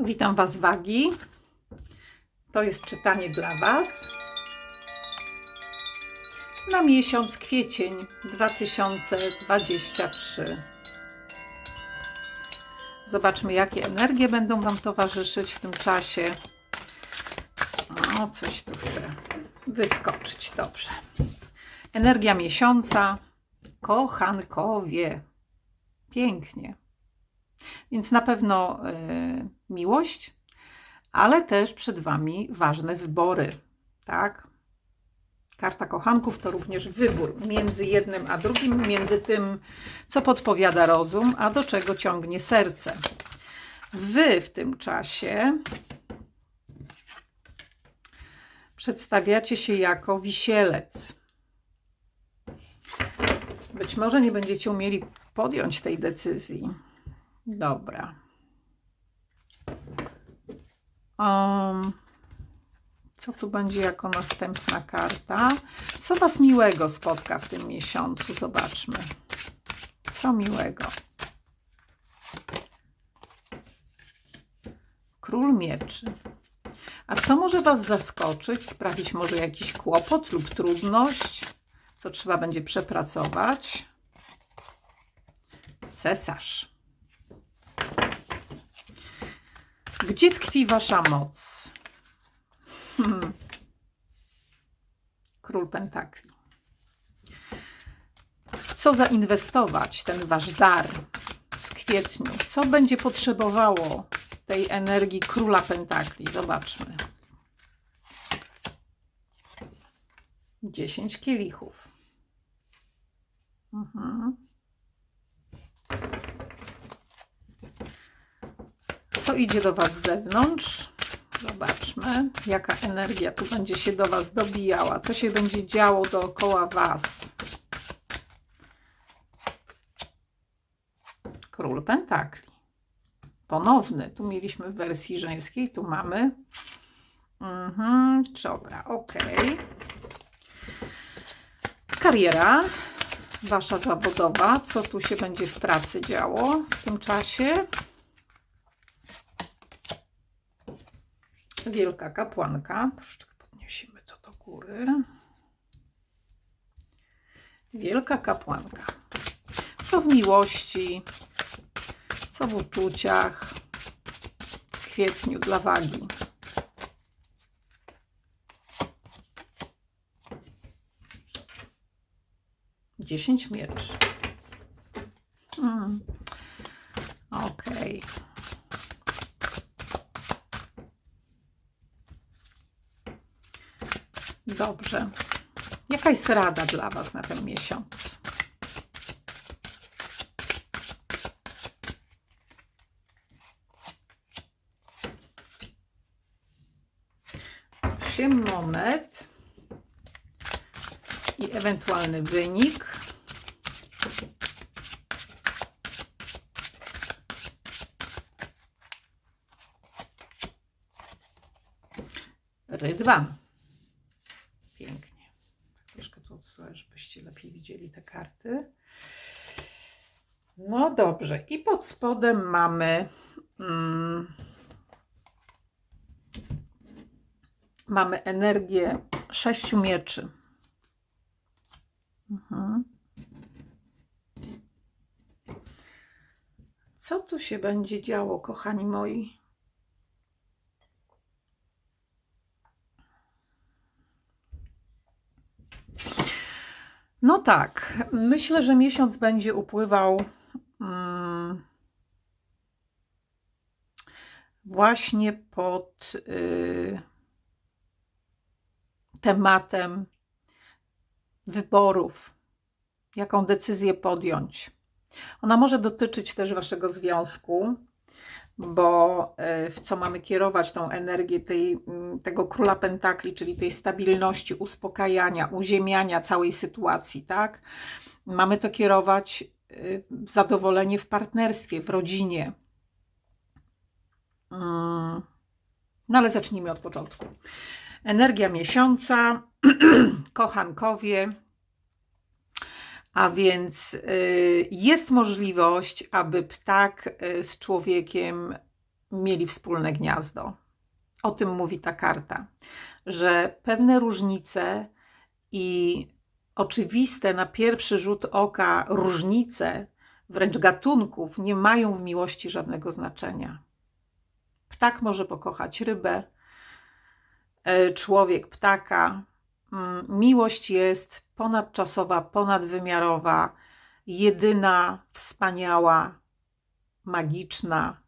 Witam Was, wagi. To jest czytanie dla Was na miesiąc kwiecień 2023. Zobaczmy, jakie energie będą Wam towarzyszyć w tym czasie. O, coś tu chcę wyskoczyć. Dobrze. Energia miesiąca. Kochankowie. Pięknie. Więc na pewno y, miłość, ale też przed Wami ważne wybory, tak? Karta kochanków to również wybór między jednym a drugim, między tym, co podpowiada rozum, a do czego ciągnie serce. Wy w tym czasie przedstawiacie się jako wisielec. Być może nie będziecie umieli podjąć tej decyzji. Dobra. Um, co tu będzie jako następna karta? Co Was miłego spotka w tym miesiącu? Zobaczmy. Co miłego? Król mieczy. A co może Was zaskoczyć, sprawić może jakiś kłopot lub trudność, co trzeba będzie przepracować? Cesarz. Gdzie tkwi wasza moc? Hmm. Król Pentakli. W co zainwestować ten wasz dar w kwietniu? Co będzie potrzebowało tej energii Króla Pentakli? Zobaczmy. 10 kielichów. Mhm. Co idzie do Was z zewnątrz? Zobaczmy, jaka energia tu będzie się do Was dobijała. Co się będzie działo dookoła Was? Król Pentakli. Ponowny. Tu mieliśmy w wersji żeńskiej, tu mamy. Mhm, dobra, ok. Kariera Wasza zawodowa. Co tu się będzie w pracy działo w tym czasie? Wielka kapłanka. Troszeczkę podniesiemy to do góry. Wielka kapłanka. Co w miłości, co w uczuciach w kwietniu dla wagi. Dziesięć mieczy. Hmm. Okej. Okay. Dobrze. Jaka jest rada dla Was na ten miesiąc? Osiem monet i ewentualny wynik. Rydwan. Pięknie. Troszkę tu odsuwam, żebyście lepiej widzieli te karty. No dobrze. I pod spodem mamy mm, mamy energię sześciu mieczy. Mhm. Co tu się będzie działo, kochani moi? No tak, myślę, że miesiąc będzie upływał mm, właśnie pod y, tematem wyborów, jaką decyzję podjąć. Ona może dotyczyć też Waszego związku, bo e, w co mamy kierować tą energię tej, mm, tego króla pentakli, czyli tej stabilności, uspokajania, uziemiania całej sytuacji, tak? Mamy to kierować e, w zadowolenie w partnerstwie, w rodzinie. Mm. No ale zacznijmy od początku. Energia miesiąca, kochankowie, a więc y, jest możliwość, aby ptak y, z człowiekiem mieli wspólne gniazdo. O tym mówi ta karta, że pewne różnice i oczywiste na pierwszy rzut oka różnice, wręcz gatunków, nie mają w miłości żadnego znaczenia. Ptak może pokochać rybę, e, człowiek ptaka. Mm, miłość jest ponadczasowa, ponadwymiarowa, jedyna, wspaniała, magiczna.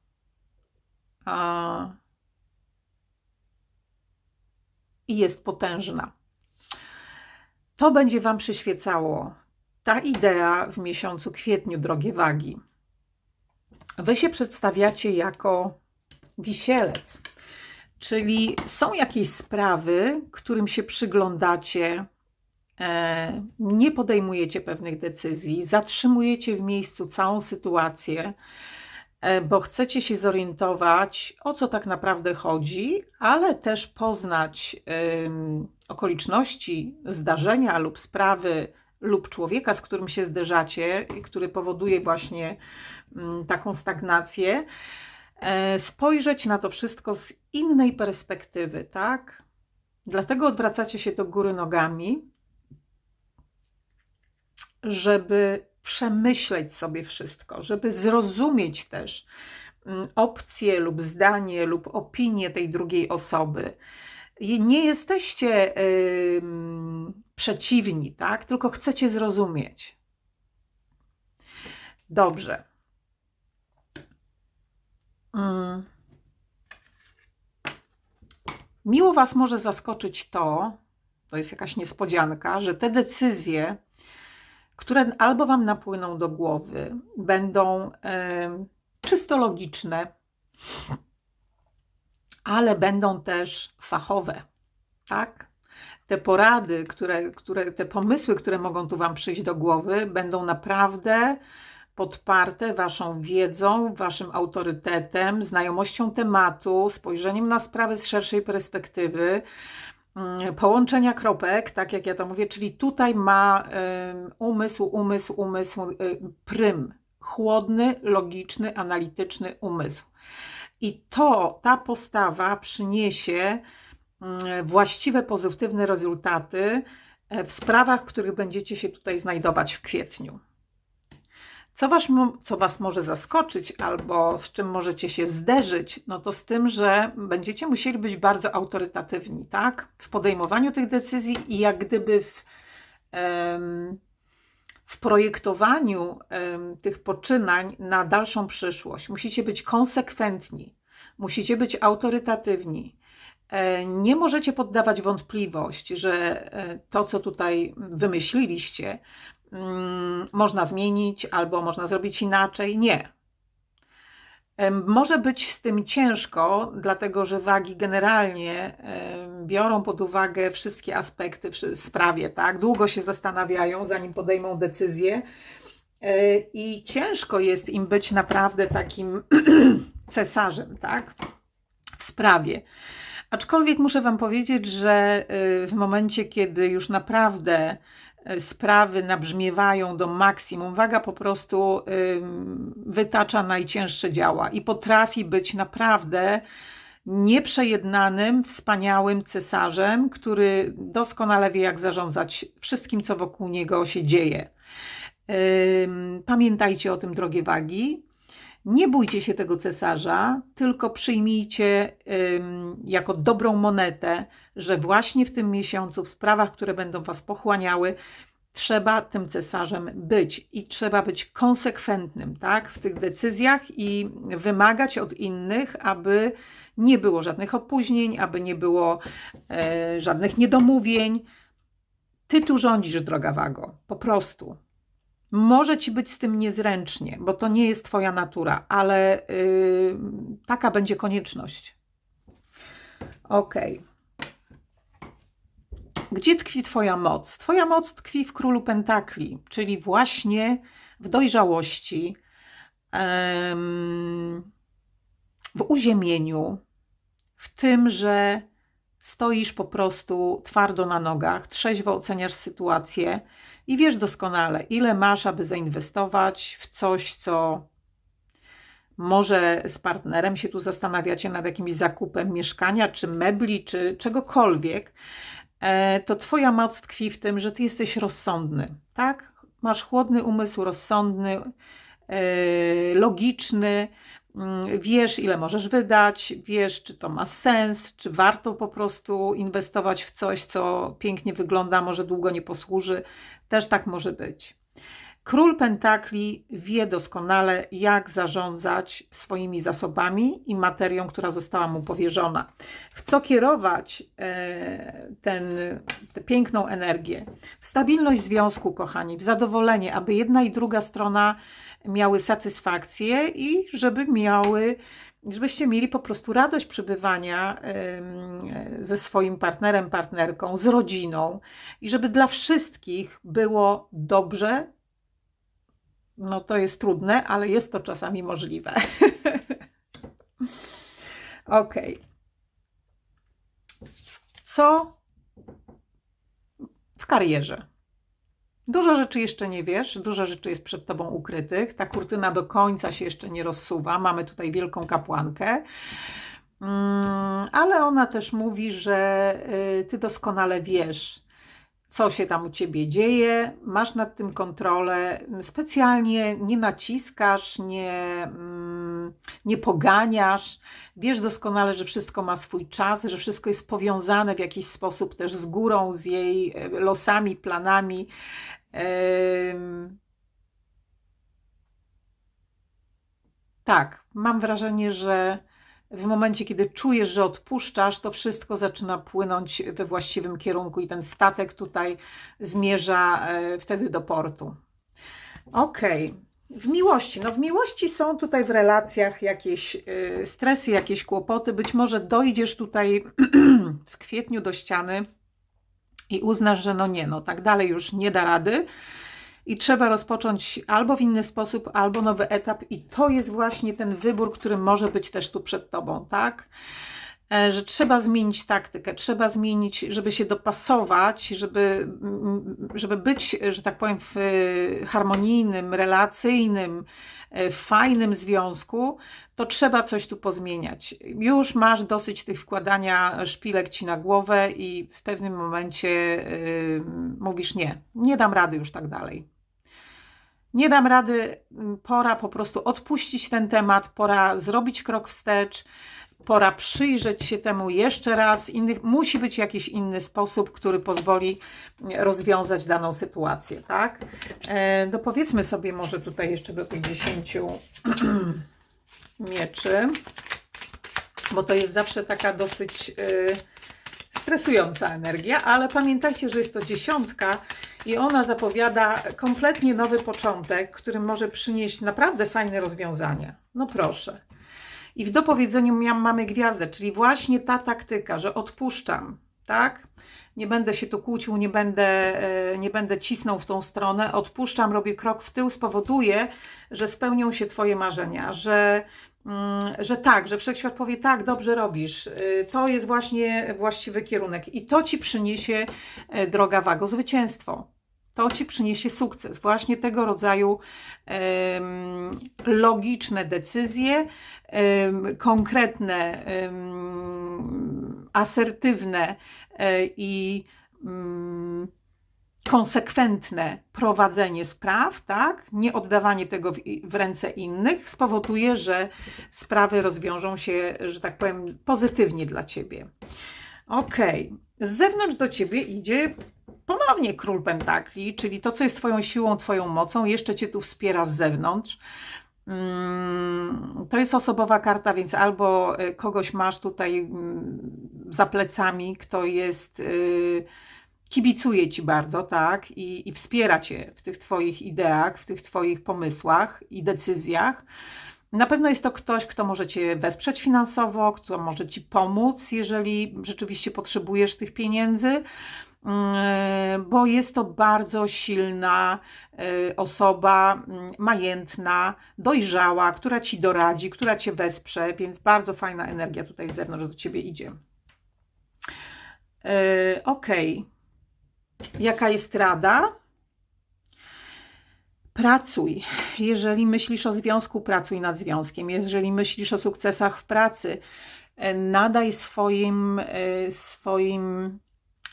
I jest potężna. To będzie Wam przyświecało. Ta idea w miesiącu kwietniu, drogie wagi. Wy się przedstawiacie jako wisielec, czyli są jakieś sprawy, którym się przyglądacie, e, nie podejmujecie pewnych decyzji, zatrzymujecie w miejscu całą sytuację, e, bo chcecie się zorientować, o co tak naprawdę chodzi, ale też poznać okoliczności, zdarzenia lub sprawy lub człowieka, z którym się zderzacie, który powoduje właśnie mm, taką stagnację, spojrzeć na to wszystko z innej perspektywy, tak? Dlatego odwracacie się do góry nogami, żeby przemyśleć sobie wszystko, żeby zrozumieć też mm, opcję lub zdanie lub opinię tej drugiej osoby nie jesteście yy, przeciwni, tak? Tylko chcecie zrozumieć. Dobrze. Mm. Miło Was może zaskoczyć to, to jest jakaś niespodzianka, że te decyzje, które albo Wam napłyną do głowy, będą yy, czysto logiczne, ale będą też fachowe, tak? Te porady, które, które, te pomysły, które mogą tu Wam przyjść do głowy, będą naprawdę podparte Waszą wiedzą, Waszym autorytetem, znajomością tematu, spojrzeniem na sprawy z szerszej perspektywy, mm, połączenia kropek, tak jak ja to mówię, czyli tutaj ma umysł, umysł, umysł, y, prym, chłodny, logiczny, analityczny umysł. I to, ta postawa przyniesie mm, właściwe, pozytywne rezultaty e, w sprawach, w których będziecie się tutaj znajdować w kwietniu. Co was, co was może zaskoczyć albo z czym możecie się zderzyć, no to z tym, że będziecie musieli być bardzo autorytatywni, tak? W podejmowaniu tych decyzji i jak gdyby w, w projektowaniu tych poczynań na dalszą przyszłość. Musicie być konsekwentni, musicie być autorytatywni. E, nie możecie poddawać wątpliwość, że e, to, co tutaj wymyśliliście, mm, można zmienić albo można zrobić inaczej. Nie. Może być z tym ciężko, dlatego że wagi generalnie biorą pod uwagę wszystkie aspekty w sprawie, tak? Długo się zastanawiają, zanim podejmą decyzję. E, I ciężko jest im być naprawdę takim cesarzem, tak? W sprawie. Aczkolwiek muszę Wam powiedzieć, że y, w momencie, kiedy już naprawdę sprawy nabrzmiewają do maksimum, waga po prostu wytacza najcięższe działa i potrafi być naprawdę nieprzejednanym, wspaniałym cesarzem, który doskonale wie, jak zarządzać wszystkim, co wokół niego się dzieje. Pamiętajcie o tym, drogie wagi. Nie bójcie się tego cesarza, tylko przyjmijcie jako dobrą monetę, że właśnie w tym miesiącu, w sprawach, które będą Was pochłaniały, trzeba tym cesarzem być i trzeba być konsekwentnym tak, w tych decyzjach i wymagać od innych, aby nie było żadnych opóźnień, aby nie było e, żadnych niedomówień. Ty tu rządzisz, droga Wago, po prostu. Może ci być z tym niezręcznie, bo to nie jest Twoja natura, ale yy, taka będzie konieczność. Ok. Gdzie tkwi Twoja moc? Twoja moc tkwi w królu pentakli, czyli właśnie w dojrzałości, w uziemieniu, w tym, że stoisz po prostu twardo na nogach, trzeźwo oceniasz sytuację i wiesz doskonale, ile masz, aby zainwestować w coś, co Może z partnerem się tu zastanawiacie nad jakimś zakupem mieszkania, czy mebli, czy czegokolwiek. E, to Twoja moc tkwi w tym, że Ty jesteś rozsądny, tak? Masz chłodny umysł, rozsądny, e, logiczny, wiesz, ile możesz wydać, wiesz, czy to ma sens, czy warto po prostu inwestować w coś, co pięknie wygląda, może długo nie posłuży. Też tak może być. Król Pentakli wie doskonale, jak zarządzać swoimi zasobami i materią, która została mu powierzona. W co kierować e, ten, piękną energię? W stabilność związku, kochani, w zadowolenie, aby jedna i druga strona miały satysfakcję i żeby miały żebyście mieli po prostu radość przebywania ze swoim partnerem, partnerką, z rodziną i żeby dla wszystkich było dobrze, no to jest trudne, ale jest to czasami możliwe. ok. Co w karierze? Dużo rzeczy jeszcze nie wiesz, dużo rzeczy jest przed tobą ukrytych. Ta kurtyna do końca się jeszcze nie rozsuwa. Mamy tutaj wielką kapłankę. Mm, ale ona też mówi, że y, ty doskonale wiesz, co się tam u ciebie dzieje, masz nad tym kontrolę, specjalnie nie naciskasz, nie, mm, nie poganiasz, wiesz doskonale, że wszystko ma swój czas, że wszystko jest powiązane w jakiś sposób też z górą, z jej e, losami, planami. Tak, mam wrażenie, że w momencie, kiedy czujesz, że odpuszczasz, to wszystko zaczyna płynąć we właściwym kierunku i ten statek tutaj zmierza e, wtedy do portu. Okay. W miłości. No w miłości są tutaj w relacjach jakieś e, stresy, jakieś kłopoty. Być może dojdziesz tutaj w kwietniu do ściany i uznasz, że no nie, no tak dalej już nie da rady i trzeba rozpocząć albo w inny sposób, albo nowy etap, i to jest właśnie ten wybór, który może być też tu przed tobą, tak? E, że trzeba zmienić taktykę, trzeba zmienić, żeby się dopasować, żeby, żeby być, że tak powiem, w harmonijnym, relacyjnym, e, fajnym związku, to trzeba coś tu pozmieniać. Już masz dosyć tych wkładania szpilek ci na głowę i w pewnym momencie yy, mówisz nie, nie dam rady już tak dalej nie dam rady, mm, pora po prostu odpuścić ten temat, pora zrobić krok wstecz, pora przyjrzeć się temu jeszcze raz. Inny, musi być jakiś inny sposób, który pozwoli rozwiązać daną sytuację, tak? E, dopowiedzmy sobie może tutaj jeszcze do tych dziesięciu mieczy, bo to jest zawsze taka dosyć y, stresująca energia, ale pamiętajcie, że jest to dziesiątka i ona zapowiada kompletnie nowy początek, który może przynieść naprawdę fajne rozwiązania. No proszę. I w dopowiedzeniu mamy gwiazdę, czyli właśnie ta taktyka, że odpuszczam, tak? Nie będę się tu kłócił, nie będę, e, nie będę cisnął w tą stronę, odpuszczam, robię krok w tył, spowoduje, że spełnią się Twoje marzenia, że mm, że tak, że wszechświat powie tak, dobrze robisz, y, to jest właśnie właściwy kierunek i to ci przyniesie e, droga wago zwycięstwo to ci przyniesie sukces. Właśnie tego rodzaju um, logiczne decyzje, um, konkretne, um, asertywne e, i konsekwentne prowadzenie spraw, tak, nie oddawanie tego w, w, ręce innych spowoduje, że sprawy rozwiążą się, że tak powiem, pozytywnie dla ciebie. Ok, z zewnątrz do ciebie idzie ponownie król pentakli, czyli to, co jest Twoją siłą, Twoją mocą, jeszcze Cię tu wspiera z zewnątrz. Mm, to jest osobowa karta, więc albo e, kogoś masz tutaj mm, za plecami, kto jest, y, kibicuje Ci bardzo, tak, i, i wspiera Cię w tych Twoich ideach, w tych Twoich pomysłach i decyzjach. Na pewno jest to ktoś, kto może Cię wesprzeć finansowo, kto może Ci pomóc, jeżeli rzeczywiście potrzebujesz tych pieniędzy. Mm, bo jest to bardzo silna y, osoba, mm, majętna, dojrzała, która ci doradzi, która cię wesprze, więc bardzo fajna energia tutaj z zewnątrz do ciebie idzie. Y, ok. Jaka jest rada? Pracuj. Jeżeli myślisz o związku, pracuj nad związkiem. Jeżeli myślisz o sukcesach w pracy, e, nadaj swoim, e, swoim,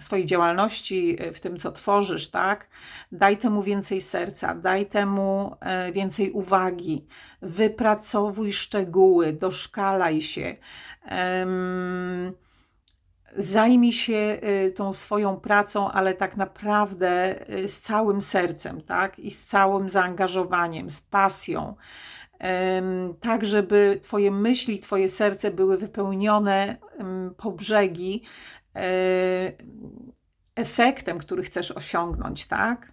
swojej działalności e, w tym, co tworzysz, tak? Daj temu więcej serca, daj temu więcej uwagi, wypracowuj szczegóły, doszkalaj się. Em, Zajmij się y, tą swoją pracą, ale tak naprawdę y, z całym sercem, tak? I z całym zaangażowaniem, z pasją. Tak, żeby Twoje myśli, Twoje serce były wypełnione po brzegi e, efektem, który chcesz osiągnąć, tak?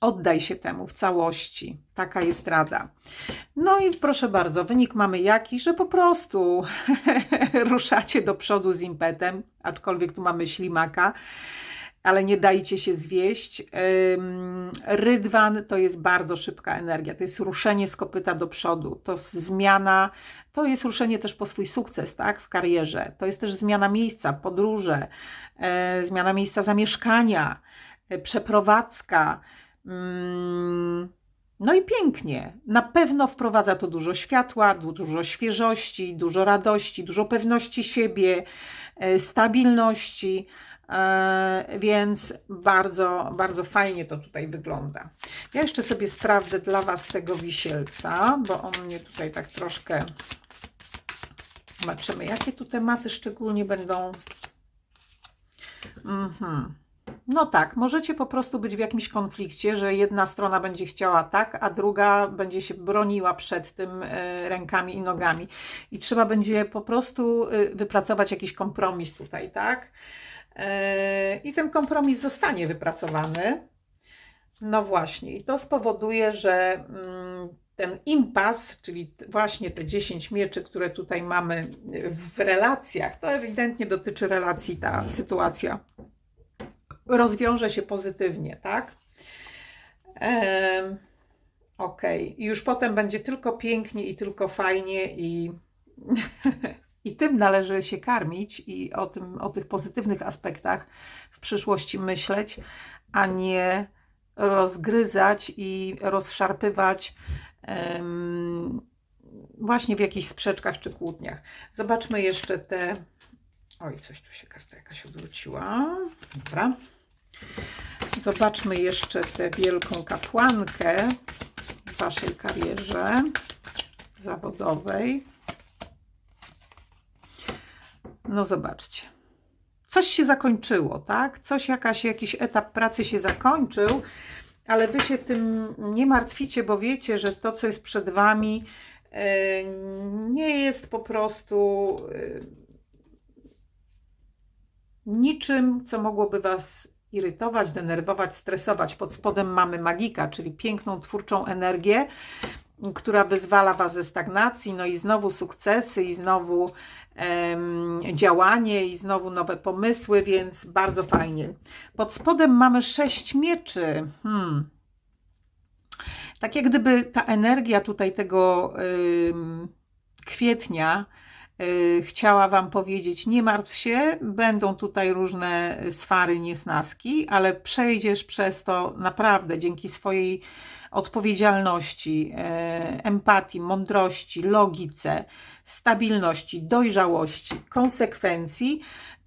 Oddaj się temu w całości. Taka jest rada. No i proszę bardzo, wynik mamy jaki, że po prostu ruszacie do przodu z impetem, aczkolwiek tu mamy ślimaka, ale nie dajcie się zwieść. Rydwan to jest bardzo szybka energia, to jest ruszenie z kopyta do przodu, to zmiana, to jest ruszenie też po swój sukces, tak, w karierze, to jest też zmiana miejsca, podróże, e, zmiana miejsca zamieszkania, e, przeprowadzka, no i pięknie. Na pewno wprowadza to dużo światła, du- dużo świeżości, dużo radości, dużo pewności siebie, e, stabilności, e, więc bardzo, bardzo fajnie to tutaj wygląda. Ja jeszcze sobie sprawdzę dla Was tego wisielca, bo on mnie tutaj tak troszkę. Zobaczymy, jakie tu tematy szczególnie będą. Mhm. No tak, możecie po prostu być w jakimś konflikcie, że jedna strona będzie chciała tak, a druga będzie się broniła przed tym e, rękami i nogami. I trzeba będzie po prostu e, wypracować jakiś kompromis tutaj, tak? E, I ten kompromis zostanie wypracowany. No właśnie, i to spowoduje, że mm, ten impas, czyli właśnie te 10 mieczy, które tutaj mamy w relacjach, to ewidentnie dotyczy relacji ta sytuacja rozwiąże się pozytywnie, tak? Ok, i już potem będzie tylko pięknie i tylko fajnie i, i tym należy się karmić i o, tym, o tych pozytywnych aspektach w przyszłości myśleć, a nie rozgryzać i rozszarpywać em, właśnie w jakichś sprzeczkach czy kłótniach. Zobaczmy jeszcze te. Oj, coś tu się karta jakaś odwróciła. Dobra. Zobaczmy jeszcze tę wielką kapłankę w Waszej karierze zawodowej. No zobaczcie. Coś się zakończyło, tak? Coś, jakaś, jakiś etap pracy się zakończył, ale Wy się tym nie martwicie, bo wiecie, że to, co jest przed Wami, e, nie jest po prostu e, niczym, co mogłoby Was irytować, denerwować, stresować. Pod spodem mamy magika, czyli piękną, twórczą energię, która wyzwala Was ze stagnacji, no i znowu sukcesy, i znowu em, działanie, i znowu nowe pomysły, więc bardzo fajnie. Pod spodem mamy sześć mieczy. Hmm. Tak jak gdyby ta energia tutaj tego kwietnia chciała Wam powiedzieć, nie martw się, będą tutaj różne swary, niesnaski, ale przejdziesz przez to naprawdę dzięki swojej odpowiedzialności, e, empatii, mądrości, logice, stabilności, dojrzałości, konsekwencji.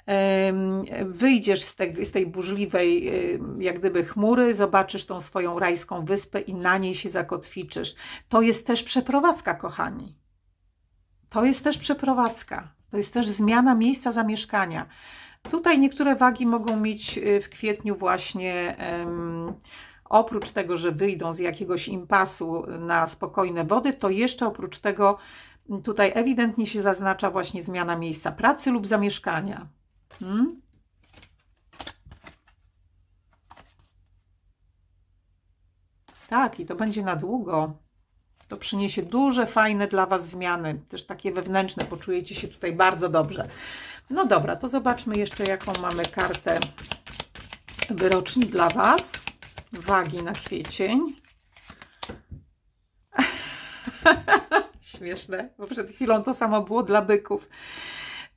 em, Wyjdziesz z tej, z tej burzliwej, jak gdyby chmury, zobaczysz tą swoją rajską wyspę i na niej się zakotwiczysz. To jest też przeprowadzka, kochani. To jest też przeprowadzka. To jest też zmiana miejsca zamieszkania. Tutaj niektóre wagi mogą mieć y, w kwietniu właśnie, em, oprócz tego, że wyjdą z jakiegoś impasu na spokojne wody, to jeszcze oprócz tego tutaj ewidentnie się zaznacza właśnie zmiana miejsca pracy lub zamieszkania. Hmm? Tak, i to będzie na długo. To przyniesie duże, fajne dla Was zmiany, też takie wewnętrzne. Poczujecie się tutaj bardzo dobrze. No dobra, to zobaczmy jeszcze, jaką mamy kartę wyroczni dla Was. Wagi na kwiecień. Śmieszne, bo przed chwilą to samo było dla byków.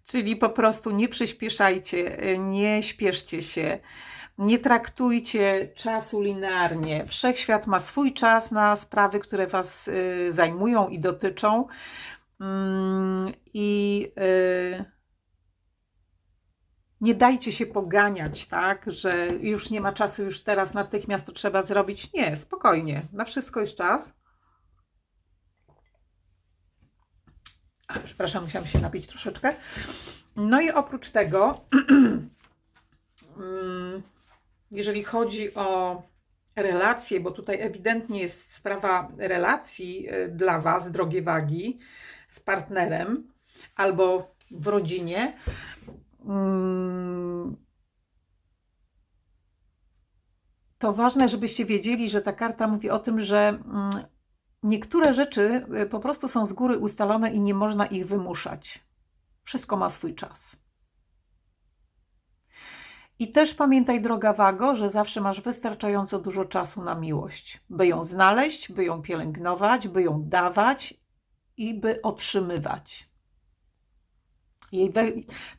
Czyli po prostu nie przyspieszajcie, nie śpieszcie się. Nie traktujcie czasu linearnie. Wszechświat ma swój czas na sprawy, które Was y, zajmują i dotyczą. Mm, I y, nie dajcie się poganiać, tak, że już nie ma czasu, już teraz natychmiast to trzeba zrobić. Nie, spokojnie, na wszystko jest czas. Przepraszam, musiałam się napić troszeczkę. No i oprócz tego, jeżeli chodzi o relacje, bo tutaj ewidentnie jest sprawa relacji y, dla Was, drogie wagi, z partnerem albo w rodzinie, mm, to ważne, żebyście wiedzieli, że ta karta mówi o tym, że mm, niektóre rzeczy y, po prostu są z góry ustalone i nie można ich wymuszać. Wszystko ma swój czas. I też pamiętaj, droga Wago, że zawsze masz wystarczająco dużo czasu na miłość, by ją znaleźć, by ją pielęgnować, by ją dawać i by otrzymywać. Jej.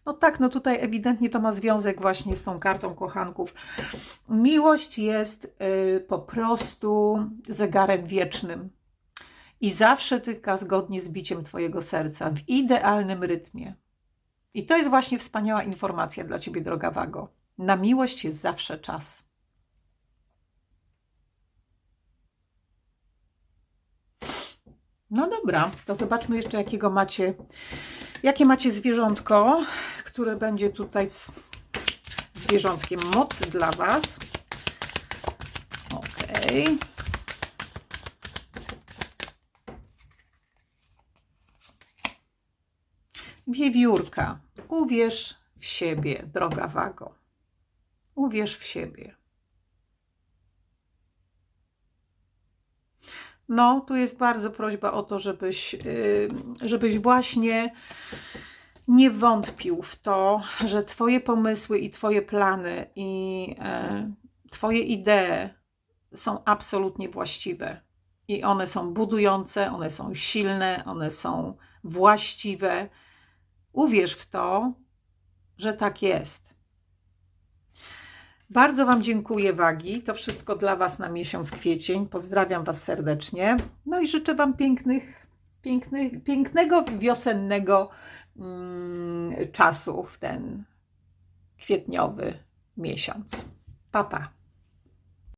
No tak, no tutaj ewidentnie to ma związek właśnie z tą kartą kochanków. Miłość jest y, po prostu zegarem wiecznym i zawsze tyka zgodnie z biciem Twojego serca, w idealnym rytmie. I to jest właśnie wspaniała informacja dla Ciebie, droga Wago. Na miłość jest zawsze czas. No dobra, to zobaczmy jeszcze, jakiego macie, jakie macie zwierzątko, które będzie tutaj z zwierzątkiem mocy dla Was. Okej. Wiewiórka, uwierz w siebie, droga Wago. Uwierz w siebie. No, tu jest bardzo prośba o to, żebyś, yy, żebyś właśnie nie wątpił w to, że Twoje pomysły i Twoje plany i e, Twoje idee są absolutnie właściwe. I one są budujące, one są silne, one są właściwe. Uwierz w to, że tak jest. Bardzo Wam dziękuję, Wagi. To wszystko dla Was na miesiąc kwiecień. Pozdrawiam Was serdecznie. No i życzę Wam pięknych, pięknych, pięknego wiosennego mm, czasu w ten kwietniowy miesiąc. Pa, pa.